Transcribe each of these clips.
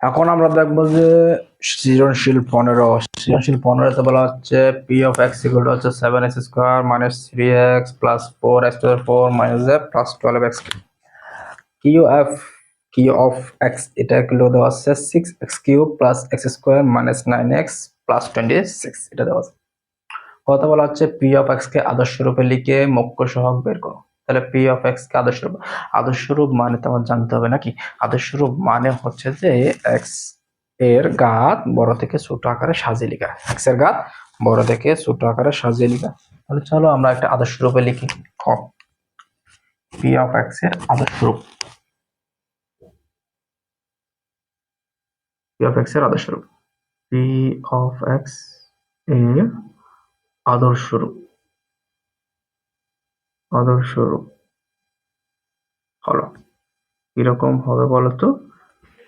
এখন আমরা দেখব যে সৃজনশীল পনেরো, সৃজনশীল পনেরোতে বলা হচ্ছে P of X equal to হচ্ছে seven X square minus three X plus four X two four minus A plus twelve X Q F Q of X এটা কিলো দেওয়া আছে six X Q plus X square minus nine X plus twenty six এটা দেওয়া আছে। কথা বলা হচ্ছে পি অফ এক্স কে আদর্শ রূপে লিখে মুখ্য সহগ বের করো। তাহলে পি অফ এক্স কে আদর্শ রূপ আদর্শ রূপ মানে তোমার জানতে হবে নাকি? আদর্শ রূপ মানে হচ্ছে যে এক্সের গাত বড় থেকে ছোট আকারে সাজিয়ে লিখা। এক্সের গাত বড় থেকে ছোট আকারে সাজিয়ে লিখা। তাহলে চলো আমরা একটা আদর্শ রূপে লিখি। পি অফ এক্সের আদর্শ রূপ। পি অফ এক্সের আদর্শ রূপ। পি অফ এক্সের আদর্শ রূপ। আদর্শ রূপ হলো কীরকম হবে বলতো?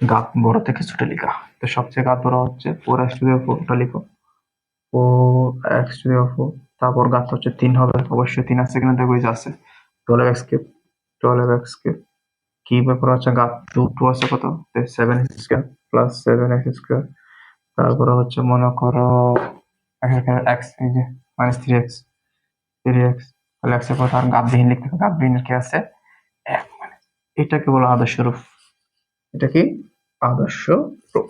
গাত বড় থেকে ছোট লেখা। তো সবচেয়ে গাত বড় হচ্ছে ফোর এক্স টু ফোরটা লিখো। ফোর এক্স টু ফোর তারপর গাত হচ্ছে তিন হবে। অবশ্যই তিন আছে কিনা দেখো আছে। Twelve X cube twelve X cube কি ব্যাপার হচ্ছে? গাত টু টু আছে কত? Seven X square plus seven X square তারপরে হচ্ছে মনে করো এক্স এই যে minus three X three X তাহলে এক্সের পর তার গাতবিহীন লিখতে হবে গাতবিহীনের কি আছে? এক মানে এটাকে বলা আদর্শ রূপ। এটা কি? আদর্শ রূপ।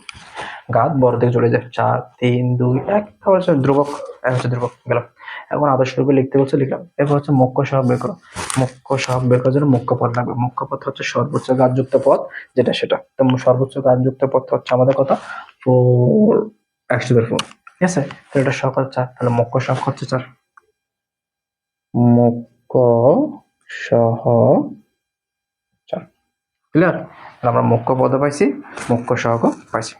গাত বড় দিকে চলে যায়, চার, তিন, দুই, এক। তারপর হচ্ছে ধ্রুবক, এক হচ্ছে ধ্রুবক, গেলাম। এখন আদর্শ রূপে লিখতে বলছে, লিখলাম। এরপর হচ্ছে মুখ্য সহগ বের করো। মুখ্য সহগ বের করার জন্য মুখ্য পদ লাগবে। মুখ্য পদ হচ্ছে সর্বোচ্চ গাছযুক্ত পদ, যেটা সেটা। তো সর্বোচ্চ গাছযুক্ত পদ হচ্ছে আমাদের কথা ফোর এক্স টু ফোর ঠিক আছে? তো এটা সহগ চার। তাহলে মুখ্য সহগ হচ্ছে চার। মুখ্য সহ। ক্লিয়ার আমরা মুখ্য পদ পাইছি মুখ্য সহগ পাইছি।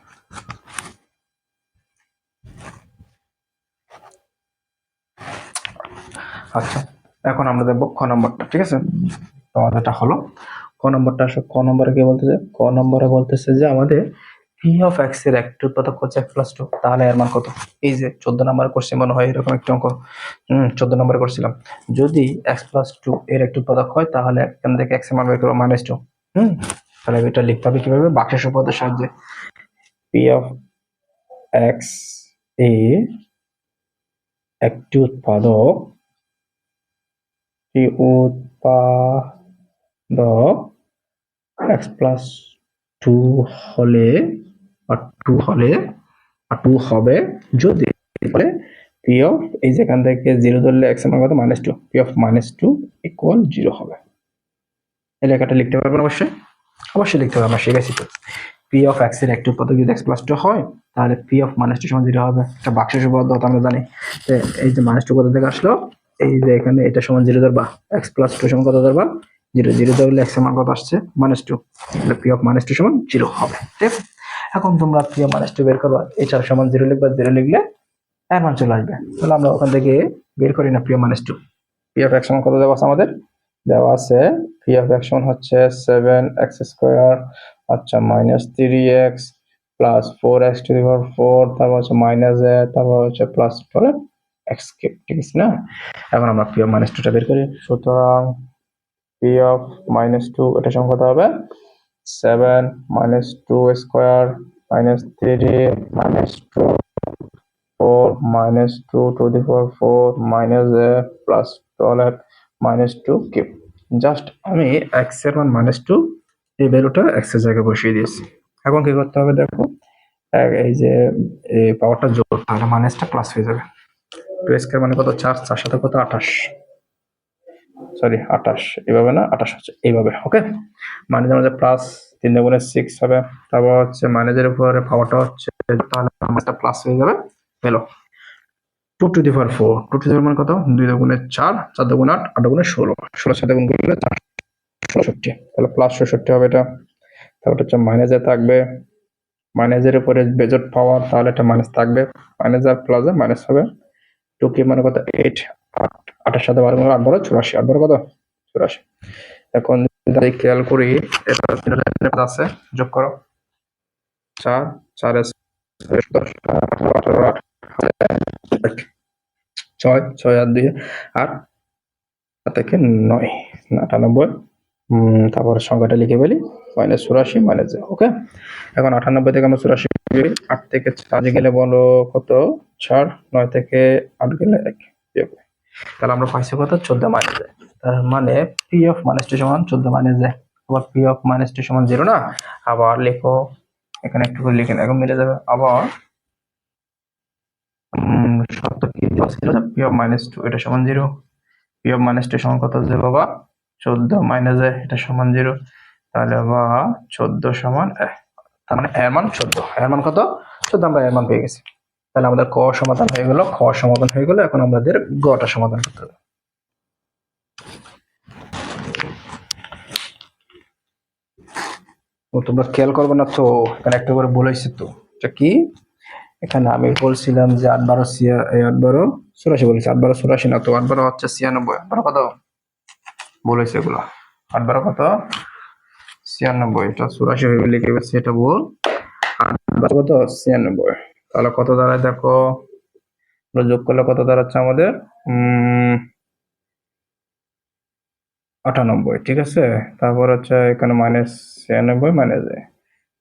আচ্ছা এখন আমরা দেখব খ নম্বরটা, ঠিক আছে? তো আমাদেরটা হলো। ক নম্বরটা আসলে ক নম্বরে কি বলতেছে? ক নম্বরে বলতেছে যে আমাদের পি অফ এক্সের একটু উৎপাদক হচ্ছে এক প্লাস টু তাহলে এর মান কত? এই যে চোদ্দ নম্বর করছি, মনে হয় এরকম একটা অঙ্ক। চোদ্দ নম্বরে করছিলাম। যদি এক্স প্লাস টু এর একটু উৎপাদক হয়, তাহলে এখান থেকে এক্সের মান বের করব মাইনাস টু হম, তাহলে এটা লিখতে হবে কীভাবে? বাক্সের উপপাদ্যের সাহায্যে। পি অফ এক্স এ একটি উৎপাদক উৎপাদক এক্স প্লাস টু হলে টু হলে টু হবে যদি বলে পি অফ এই যেখান থেকে জিরো ধরলে এক্সের মান কত? Minus two P of minus two equal zero হবে। এই লেখাটা লিখতে পারবেন অবশ্যই। অবশ্যই লিখতে হবে আমরা শিখেছি তো। পি অফ এক্সের একটি উৎপাদক যদি এক্স প্লাস টু হয়, তাহলে পি অফ মাইনাস টু সমান জিরো হবে। একটা বাক্সের উপপাদ্য আমরা জানি। এই যে মাইনাস টু কোথা থেকে আসলো? এই যে এখানে এটা সমান জিরো ধরবা। এক্স প্লাস টু সমান কত ধরবা? জিরো জিরো ধরলে এক্সের মান কত আসছে? মাইনাস টু তাহলে পি অফ মাইনাস টু সমান জিরো হবে। ঠিক? আছে এখন তোমরা পি অফ মাইনাস টু বের করবা এছাড়া সমান জিরো লিখবা, জিরো লিখলে এর মান চলে আসবে। তাহলে আমরা ওখান থেকে বের করি না, প্রিয় minus two P of X কত দেওয়া আছে আমাদের? দেওয়া আছে পি অফ এক্স হচ্ছে সেভেন এক্স স্কোয়ার আচ্ছা minus three X plus four X to power four তারপর হচ্ছে মাইনাস এ তারপর হচ্ছে প্লাস টুয়েলভ এক্স কিউব ঠিক আছে না? এখন আমরা পি অফ মাইনাস টুটা বের করি। সুতরাং পি অফ মাইনাস টু এটা কত হবে? Seven minus two square minus three minus two four minus two to the power four minus A plus twelve minus two cube. Just আমি এক্সের মান মাইনাস টু এই ভ্যালুটা এক্সের জায়গায় বসিয়ে দিয়েছি। এখন কি করতে হবে দেখো? এই যে, এই পাওয়ারটা যোগ তাহলে মাইনাসটা প্লাস হয়ে যাবে। টু স্কোয়ার মানে কত? চার চার সাথে কত? আঠাশ। সরি, আঠাশ। এভাবে না, আঠাশ হচ্ছে এইভাবে ওকে মাইনাসের মধ্যে প্লাস তিন দুগুণে সিক্স হবে। তারপর হচ্ছে মাইনাসের উপরে পাওয়ারটা হচ্ছে, তাহলে প্লাস হয়ে যাবে। পেল two to the power four two to the মানে কত? দুই দুগুণে চার চার দুগুণে আট আট দুগুণে ষোলো। ষোলো সাথে গুণ করলে চার, ষষট্টি। তাহলে প্লাস ষষট্টি হবে এটা। তারপর হচ্ছে মাইনাসে থাকবে। মাইনাসের উপরে বেজট পাওয়ার তাহলে এটা মাইনাস থাকবে। মাইনাস আর প্লাসে মাইনাস হবে। টু কি মানে কত? এইট আটের সাথে বারো আট বারো চুরাশি, আট বারো কত? চুরাশি। এখন যদি খেয়াল করি আছে, যোগ করো। চার চার ছয় ছয় আর দুই, আট থেকে নয়, আটানব্বই। তারপর সংখ্যাটা লিখে ফেলি মাইনাস চুরাশি মাইনাস ওকে এখন আটানব্বই থেকে আমরা চুরাশি আট থেকে চার গেলে বলো কত? চার, নয় থেকে আট গেলে এক। তাহলে আমরা পাইছি কত? চোদ্দ মাইনাস যায় তার মানে পি অফ মাইনাস টু সমান চোদ্দ মাইনাস যায় আবার পি অফ মাইনাস টু সমান জিরো না? আবার লেখো এখানে একটু করে লিখে এখন মিলে যাবে। আবার উম, সত্য কি ছিল পি অফ মাইনাস টু এটা সমান zero P of minus two সমান কত? যে বাবা চোদ্দ মাইনাস এটা সমান জিরো তাহলে বাবা চোদ্দ সমান তার মানে এর মান চোদ্দ। এর মান কত? চোদ্দ আমরা এর মান পেয়ে গেছি। তাহলে আমাদের ক সমাধান হয়ে গেল, খ সমাধান হয়ে গেল, এখন আমাদের গটা সমাধান করতে হবে। তোমরা খেয়াল করবে না তো, এখানে একটা করে বলেছি তো। কি? এখানে আমি বলছিলাম যে আট বারো আট বারো চুরাশি বলেছি, আট বারো চুরাশি না তো, আট বারো হচ্ছে ছিয়ানব্বই, আট বারো কত? বলেছে এগুলো। আট বারো কত? ছিয়ানব্বই, এটা চুরাশি লিখে এটা বল আট বারো কত? ছিয়ানব্বই। তাহলে কত দাঁড়ায় দেখো? যোগ করলে কত দাঁড়াচ্ছে আমাদের? আটানব্বই, ঠিক আছে? তারপর হচ্ছে এখানে মাইনাস ছিয়ানব্বই মাইনাস এ।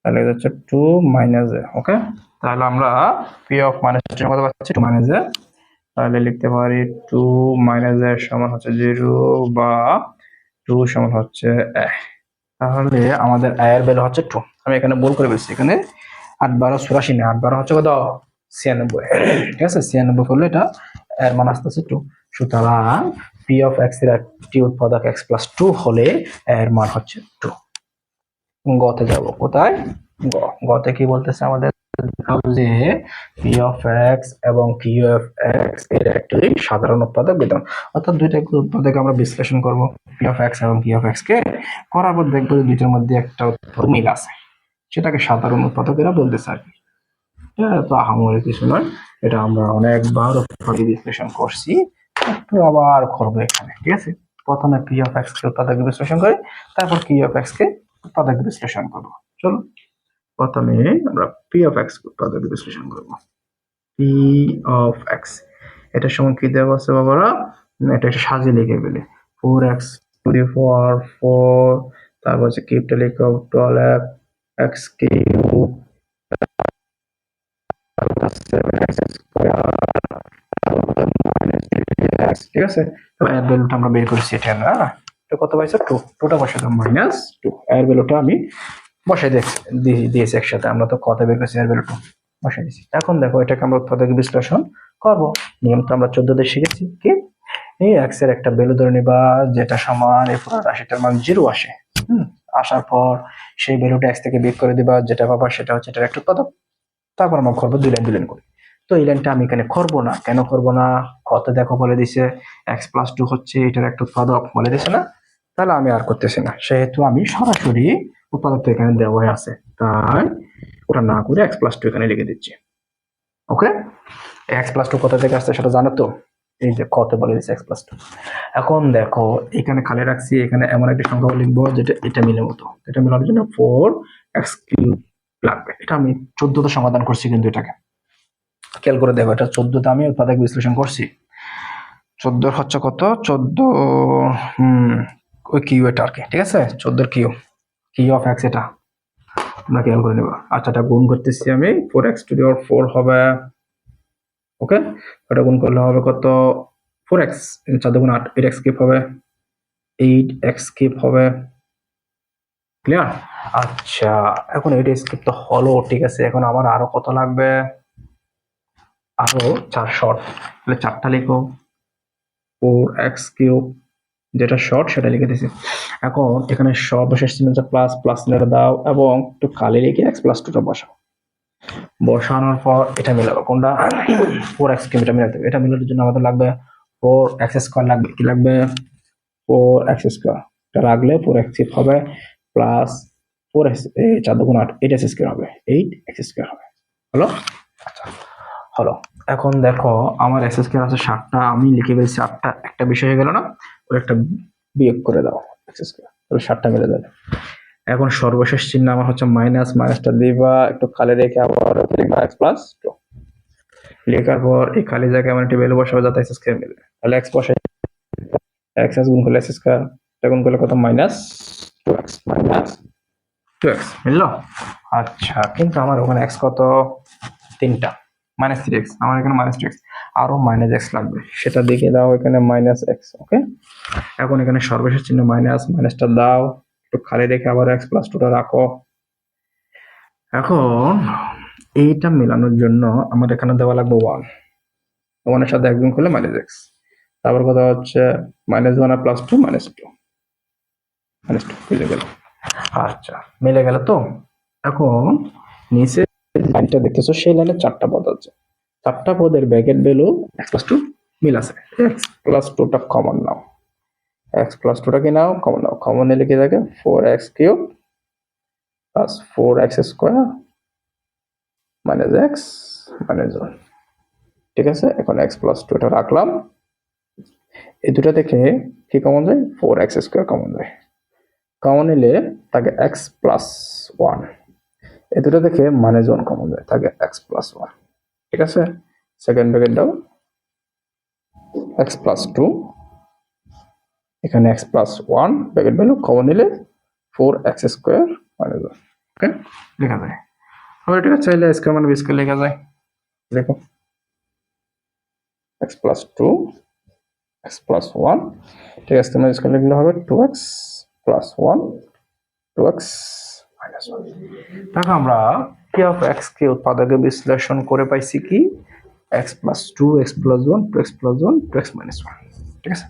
তাহলে হচ্ছে টু মাইনাস এ ওকে তাহলে আমরা পি অফ মাইনাস কত পাচ্ছি? Two minus A. তাহলে লিখতে পারি টু মাইনাস এ সমান হচ্ছে জিরো বা টু সমান হচ্ছে তাহলে আমাদের আয়ের ভ্যালু হচ্ছে টু আমি এখানে বল করে ফেলছি, এখানে আট বারো চুরাশি না, আট বারো হচ্ছে কত? ছিয়ানব্বই। ঠিক আছে, ছিয়ানব্বই করলে এটা এর মান আসতেছে টু। সুতরাং পি অফ এক্সের একটি উৎপাদক এক্স প্লাস টু হলে এর মান হচ্ছে টু গতে যাব কোথায়? গ। গতে কি বলতেছে আমাদের? যে পি অফ এক্স এবং কিউ এফ এক্সের একটি সাধারণ উৎপাদক বিধান অর্থাৎ দুইটা উৎপাদক আমরা বিশ্লেষণ করব। পি অফ এক্স এবং কিউ এফ এক্স কে। করার পর দেখব দুইটার মধ্যে একটা মিল আছে। সেটাকে সাধারণ উৎপাদকেরা বলতেছে আর কি এটা তো আহামরি কিছু নয়। এটা আমরা অনেকবার উৎপাদক বিশ্লেষণ করছি। একটু আবার করব এখানে, ঠিক আছে? প্রথমে পি অফ এক্স কে উৎপাদক বিশ্লেষণ করি, তারপর কিউ অফ এক্স কে উৎপাদক বিশ্লেষণ করব। চলো প্রথমে আমরা পি অফ এক্স উৎপাদক বিশ্লেষণ করব। পি অফ এক্স এটার সময় কি দেওয়া আছে বাবারা? এটা একটা সাজিয়ে লিখে ফেলে। Four X to the four four তারপর হচ্ছে কিউবটা লিখো টুয়েলভ কিউব ঠিক আছে? তবে এর ভ্যালুটা আমরা বের করেছি এটা, না? এটা কত পাইছে? টু টুটা বসে দাও মাইনাস টু এর ভ্যালুটা আমি বসাই দিয়ে দিয়েছি একসাথে। আমরা তো কত বের করেছি এর ভ্যালু টু বসাই দিয়েছি। এখন দেখো, এটাকে আমরা উৎপাদক বিশ্লেষণ করব। নিয়ম তো আমরা চোদ্দ চোদ্দতে শিখেছি, কি? এই এক্সের একটা ভ্যালু ধরে নিবা, যেটা সমান এই পুরো রাশিটার মান জিরো আসে। হুম? আসার পর সেই ভ্যালুটা এক্স থেকে বিয়োগ করে দিবা, যেটা পাবা সেটা হচ্ছে এটার একটা উৎপাদক। তারপর আমরা করব দুই লাইন দুই লাইন করে। তো এই লাইনটা আমি এখানে করব না। কেন করব না? কত দেখো বলে দিছে এক্স প্লাস টু হচ্ছে এটার একটা উৎপাদক, বলে দিছে না? তাহলে আমি আর করতেছি না। সেহেতু আমি সরাসরি উৎপাদক তো এখানে দেওয়া হয়ে আছে। তাই ওটা না করে এক্স প্লাস টু এখানে লিখে দিচ্ছি। ওকে এক্স প্লাস টু কোথা থেকে আসছে সেটা জানো তো? এই যে কত বলে দিচ্ছে এক্স প্লাস টু এখন দেখো, এখানে খালি রাখছি, এখানে এমন একটা সংখ্যা লিখব যেটা এটা মিলে মতো। এটা মিলানোর জন্য ফোর এক্স কিউব লাগবে। এটা আমি চোদ্দতে সমাধান করছি কিন্তু এটাকে। খেয়াল করে দেখো, এটা চোদ্দতে আমি উৎপাদক বিশ্লেষণ করছি। চোদ্দোর হচ্ছে কত? চোদ্দ ওই কিউ এটা আর কি, ঠিক আছে? চোদ্দোর কিউ কিউ অফ এক্স এটা। তোমরা খেয়াল করে নেবা। আচ্ছা এটা গুণ করতেছি আমি ফোর এক্স টু দিওর ফোর হবে ওকে? ওটা গুণ করলে হবে কত? ফোর এক্স চার দুগুণ আট এইট এক্স কিপ হবে এইট এক্স কিপ হবে। ক্লিয়ার আচ্ছা এখন এইট এক্স কিপ তো হলো, ঠিক আছে। এখন আমার আরও কত লাগবে? আরও চার শর্ট তাহলে চারটা লিখো। ফোর এক্স কিউব যেটা শর্ট সেটা লিখে দিছি। এখন এখানে সর্বশেষ চিহ্নটা প্লাস প্লাস চিহ্নটা দাও এবং একটু কালি লিখে এক্স প্লাস টুটা বসাও। বসানোর পর এটা মিলাবো। কোনটা? ফোর এক্স কিউব এটা মিলাতে হবে। এটা মিলানোর জন্য আমাদের লাগবে ফোর এক্স স্কোয়ার লাগবে। কি লাগবে? ফোর এক্স স্কোয়ার এটা রাখলে ফোর এক্স কিউব হবে প্লাস ফোর এক্স চার দুগুণ আট এইট এক্স স্কোয়ার হবে। এইট এক্স স্কোয়ার হবে। হলো? আচ্ছা হলো। এখন দেখো, আমার এক্স স্কোয়ার আছে ষাটটা, আমি লিখে ফেলছি আটটা। একটা বিষয় হয়ে গেল না? ওর একটা বিয়োগ করে দাও এক্স স্কোয়ার তাহলে ষাটটা মিলে যাবে। এখন সর্বশেষ চিহ্ন আমার হচ্ছে মাইনাস মাইনাসটা দিবা, একটু খালি রেখে আবার এক্স প্লাস টু লেখার পর এই খালি জায়গায় আমার একটি ভ্যালু বসাবো, যাতে এক্স স্কোয়ার মিলবে তাহলে এক্স বসাই। এক্স এক্স গুণ করলে এক্স স্কোয়ার তখন করলে কত? Minus two X minus two X বুঝলো? আচ্ছা কিন্তু আমার ওখানে এক্স কত? তিনটা। মাইনাস থ্রি এক্স আমার এখানে মাইনাস টু এক্স আরও মাইনাস এক্স লাগবে। সেটা দেখে দাও এখানে মাইনাস এক্স ওকে এখন এখানে সর্বশেষ চিহ্ন মাইনাস মাইনাসটা দাও। একটু খালি রেখে আবার এক্স প্লাস টুটা রাখো। এখন এইটা মেলানোর জন্য আমার এখানে দেওয়া লাগবে ওয়ান ওয়ানের সাথে একদম করলে মাইনাস এক্স তারপর কথা হচ্ছে মাইনাস ওয়ান আর plus two minus two minus two মিলে গেল আচ্ছা মিলে গেল তো? এখন নিচে লাইনটা দেখতেছো, সেই লাইনে চারটা পদ আছে। চারটা পদের bracket value X plus two মিল আছে এক্স প্লাস টুটা কমন নাও এক্স প্লাস টুটা কি নাও? কমন নাও। কমন নিলে কি থাকে four X cube plus four X square minus X minus one ঠিক আছে? এখন এক্স প্লাস টু এটা রাখলাম। এই দুটো থেকে কি কমন যায়? ফোর এক্স স্কোয়ার কমন যায়। কমন নিলে তাকে এক্স প্লাস ওয়ান এই দুটো থেকে মাইনাস ওয়ান কমন যায় থাকে এক্স প্লাস ওয়ান ঠিক আছে? Second bracket X plus two এখানে X plus one bracket value common নিলে four X square minus one okay লেখা যায়। আবার আছে চাইলে স্কোয়ার মানে বি স্কোয়ার লেখা যায়। দেখো। X plus two X plus one ঠিক আছে, তোমরা স্কোয়ার লিখলে হবে two X plus one two X minus one দেখো আমরা কে অফ এক্স কে উৎপাদকে বিশ্লেষণ করে পাইছি কি? X plus two X plus one two X plus one two X minus one ঠিক আছে?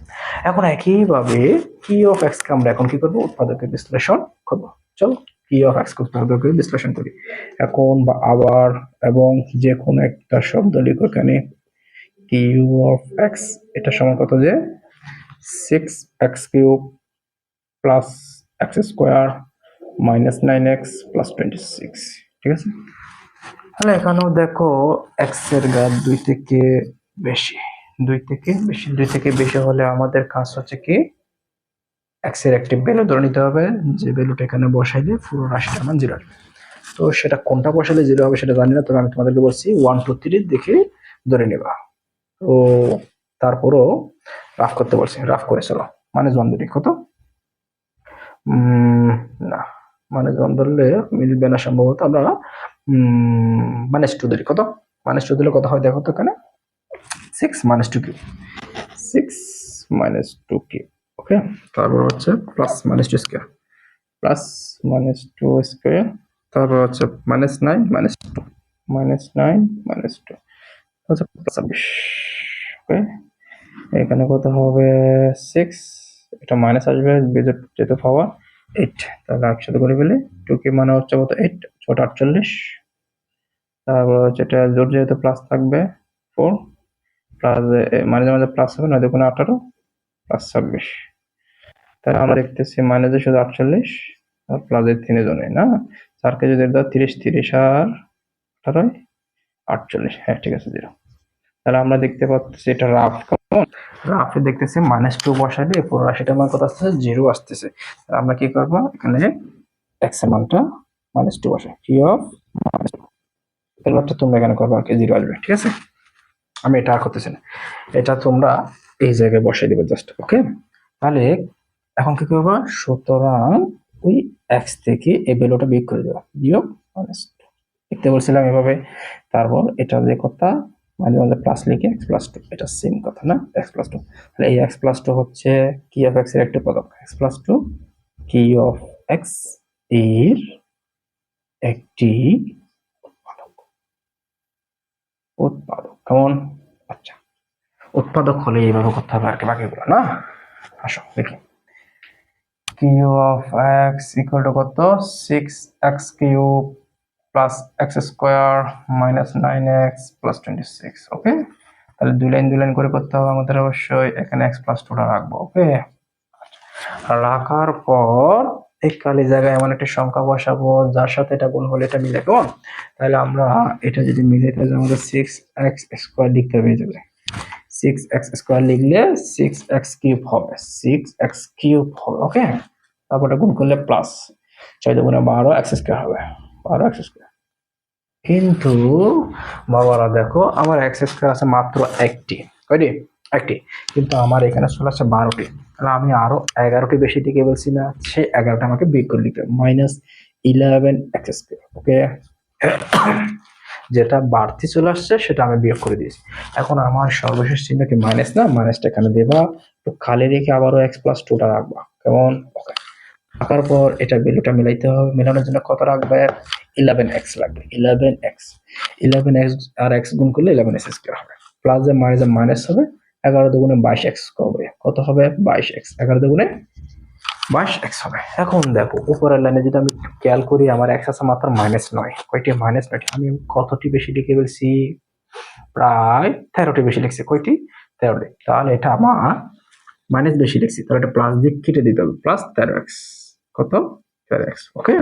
এখন একইভাবে কি অফ এক্স কে আমরা এখন কি করব? উৎপাদকে বিশ্লেষণ করব। চলো কি অফ এক্স কে উৎপাদকে বিশ্লেষণ করি। এখন বা আবার এবং যে কোনো একটা শব্দ লিখো এখানে। কিউ অফ এক্স এটা সমান কত যে? Six X cube plus X square minus nine X plus twenty six ঠিক আছে? তাহলে এখানেও দেখো এক্সের ঘাত দুই থেকে বেশি। দুই থেকে বেশি, দুই থেকে বেশি হলে আমাদের কাজ হচ্ছে কি এক্সের একটি ভ্যালু ধরে নিতে হবে, যে ভ্যালুটা এখানে বসাইলে পুরো রাশিটা মান জিরো আসবে। তো সেটা কোনটা বসালে জিরো হবে সেটা জানি না, তবে আমি তোমাদেরকে বলছি ওয়ান টু থ্রি দেখে ধরে নেবা। তো তারপরও রাফ করতে বলছি রাফ করে চলো। মানে জন দুটি কত? না মানে জন ধরলে মিলবে না সম্ভবত, আমরা মাইনাস টু ধরি, কত? মাইনাস টু দিলে কত হয় দেখো তো এখানে? Six minus two cube six minus two cube okay তারপর হচ্ছে plus minus two square plus minus two square তারপর হচ্ছে minus nine minus two minus nine minus two হচ্ছে ছাব্বিশ ওকে এখানে কত হবে? সিক্স এটা মাইনাস আসবে যেহেতু পাওয়ার এইট তাহলে একসাথে করে ফেলে টু কে মানে হচ্ছে কত? এইট ছোট আটচল্লিশ। তারপর হচ্ছে এটা জোর যেহেতু প্লাস থাকবে ফোর প্লাস মাঝে মাঝে প্লাস হবে, নয় দুগুণে আঠারো, প্লাস ছাব্বিশ। তাহলে আমরা দেখতেছি মাইনাসে শুধু আটচল্লিশ, আর প্লাসের তিনে জনে না? চারকে যদি দাও তিরিশ তিরিশ আর আঠারোয়, আটচল্লিশ হ্যাঁ ঠিক আছে জিরো তাহলে আমরা দেখতে পাচ্ছি এটা রাফ কেমন? রাফে দেখতেছি মাইনাস টু বসাইলে পুরো রাশিটা আমার কত আসতেছে? জিরো আসতেছে। তাহলে আমরা কি করব? এখানে এক্স মানটা মাইনাস টু বসাই। কি অফ মাইনাস টু এবারটা তোমরা এখানে করব আর কি জিরো আসবে, ঠিক আছে? আমি এটা আর করতেছি না। এটা তোমরা এই জায়গায় বসাই দিবে জাস্ট ওকে তাহলে এখন কি করব? সুতরাং ওই এক্স থেকে এই ভ্যালুটা বিয়োগ করে দেবো। বিয়োগ দেখতে বলছিলাম এভাবে। তারপর এটা যে কথা, মাঝে মাঝে প্লাস লিখে এক্স প্লাস টু এটা সেম কথা না? এক্স প্লাস টু তাহলে এই এক্স প্লাস টু হচ্ছে কি অফ এক্সের একটি পদক। এক্স প্লাস টু কি অফ এক্সের একটি উৎপাদক উৎপাদক। কেমন? আচ্ছা। উৎপাদক হলে এইভাবে করতে হবে আর কি বাকিগুলো না? আসো, দেখি। Q of X equal to কত? Six X cube plus X square minus nine X plus twenty six okay তাহলে দুই লাইন দুই লাইন করে করতে হবে আমাদের অবশ্যই। এখানে এক্স প্লাস টুটা রাখব ওকে রাখার পর এই কালি জায়গায় এমন একটা সংখ্যা বসাবো, যার সাথে এটা গুণ হলে এটা মিলে, কেমন? তাহলে আমরা এটা যদি মিলে, তাহলে আমাদের সিক্স এক্স স্কোয়ার লিখতে এই জায়গায়। সিক্স এক্স স্কোয়ার লিখলে সিক্স এক্স কিউব হবে সিক্স এক্স কিউব হবে ওকে তারপর এটা গুণ করলে প্লাস ছয় দুগুণে বারো এক্স স্কোয়ার হবে, বারো এক্স স্কোয়ার কিন্তু বাবারা দেখো, আমার এক্স স্কোয়ার আছে মাত্র একটি, কয়টি? একটি। কিন্তু আমার এখানে চলে আসছে বারোটি। তাহলে আমি আরও এগারোটি বেশি দিকে বলছি না, সেই এগারোটা আমাকে বিয়োগ করে হবে। মাইনাস ইলেভেন এক্স ওকে যেটা বাড়তি চলে আসছে, সেটা আমি বিয়োগ করে দিয়েছি। এখন আমার সর্বশেষ চিহ্ন কি মাইনাস না? মাইনাসটা এখানে দেবা। তো খালি রেখে আবারও এক্স প্লাস টুটা রাখবা। কেমন? ওকে রাখার পর এটা ভ্যালুটা মিলাইতে হবে। মেলানোর জন্য কত রাখবে? ইলেভেন এক্স লাগবে। ইলেভেন এক্স ইলেভেন এক্স আর এক্স গুণ করলে ইলেভেন এক্স স্কোয়ার হবে। প্লাস এ মাইনাস মাইনাস হবে। এগারো দুগুণে বাইশ এক্স হবে। কত হবে? বাইশ এক্স। এগারো দুগুণে বাইশ এক্স হবে। এখন দেখো, উপরের লাইনে যদি আমি খেয়াল করি, আমার এক্স আছে মাত্র মাইনাস নয়। কয়টি? মাইনাস নয়টি। আমি কতটি বেশি লিখে ফেলছি? প্রায় তেরোটি বেশি লিখছি। কয়টি? তেরোটি। তাহলে এটা আমার মাইনাস বেশি লিখছি। তাহলে এটা প্লাস দিয়ে কেটে দিতে হবে। প্লাস তেরো এক্স। কত? তেরো এক্স। ওকে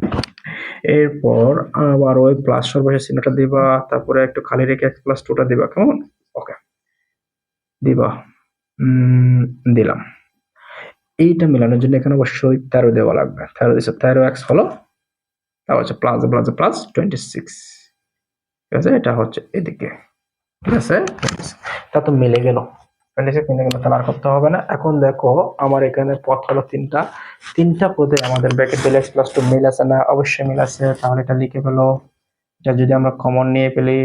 এরপর আবার ওই প্লাস সর্বশেষ চিহ্নটা দিবা। তারপরে একটু খালি রেখে এক্স প্লাস টুটা দিবা। কেমন? ওকে দিবা। দিলাম। এইটা মেলানোর জন্য এখানে অবশ্যই তেরো দেওয়া লাগবে। তেরো দিচ্ছে তেরো এক্স হলো, তা হচ্ছে plus plus plus twenty six ঠিক আছে, এটা হচ্ছে এদিকে। ঠিক আছে তা তো মিলে গেল। আর করতে হবে না। এখন দেখো, আমার এখানে পথ হলো তিনটা। তিনটা পদে আমাদের ব্র্যাকেট দিলে এক্স প্লাস টু মিল আছে না? অবশ্যই মিল আছে, তাহলে এটা লিখে ফেলো। এটা যদি আমরা কমন নিয়ে ফেলি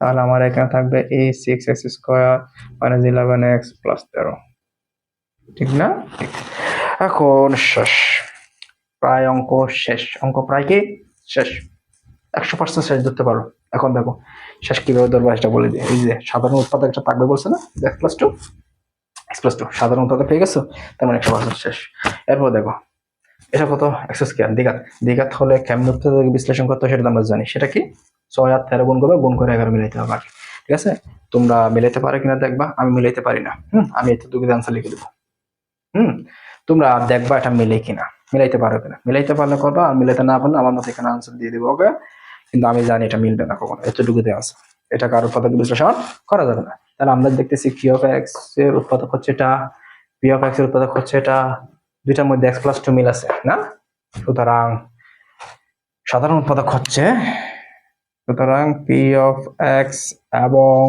তাহলে আমার এখানে থাকবে এ six X square minus eleven X plus তেরো ঠিক না? এখন শেষ। প্রায় অঙ্ক শেষ। অঙ্ক প্রায় কি? শেষ। একশো পার্সেন্ট শেষ ধরতে পারো। এখন দেখো, শেষ কীভাবে ধরবো সেটা বলে দিই। এই যে, সাধারণ উৎপাদক একটা থাকবে বলছে না? X plus two X plus two সাধারণ উৎপাদক পেয়ে গেছো? তার মানে একশো পার্সেন্ট শেষ। এরপর দেখো, এটা কত? একশো স্কোয়ার দ্বিঘাত। দ্বিঘাত হলে কেমন উৎপাদক বিশ্লেষণ করতে সেটা আমরা জানি। সেটা কি? ছয় আর তেরো গুণ করবে, গুণ করে এগারো মিলাইতে হবে আর। ঠিক আছে? তোমরা মিলাইতে পারো কিনা দেখবা? আমি মিলাইতে পারি না। হুম? আমি এতে দুটো আনসার লিখে দেবো। হুম? তোমরা দেখবা এটা মিলে কিনা। মিলাইতে পারো কিনা। মিলাইতে পারলে করবা, আর মিলাইতে না পারলে আমার মতো এখানে আনসার দিয়ে দেবো ওকে কিন্তু আমি জানি এটা মিলবে না কখনো, এতটুকুতে আছে এটা কার উৎপাদক বিশ্লেষণ? করা যাবে না। তাহলে আমরা দেখতেছি কি অফ এক্সের উৎপাদক হচ্ছে এটা পি অফ এক্সের উৎপাদক হচ্ছে এটা, দুইটার মধ্যে এক্স প্লাস টু মিল আছে, না? সুতরাং সাধারণ উৎপাদক হচ্ছে সুতরাং পি অফ এক্স এবং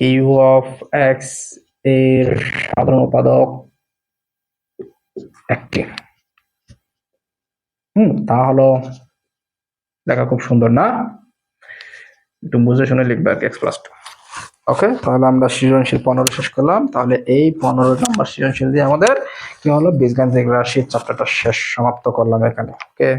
কিউ অফ এক্সের সাধারণ উৎপাদক একটি হুম, তা হলো, লেখা খুব সুন্দর না? একটু বুঝে শুনে লিখবে আর এক্স প্লাস টু ওকে তাহলে আমরা সৃজনশীল পনেরো শেষ করলাম। তাহলে এই পনেরো নম্বর সৃজনশীল দিয়ে আমাদের কি হলো? বীজগাণিতিক রাশির চ্যাপ্টারটা শেষ সমাপ্ত করলাম এখানে। ওকে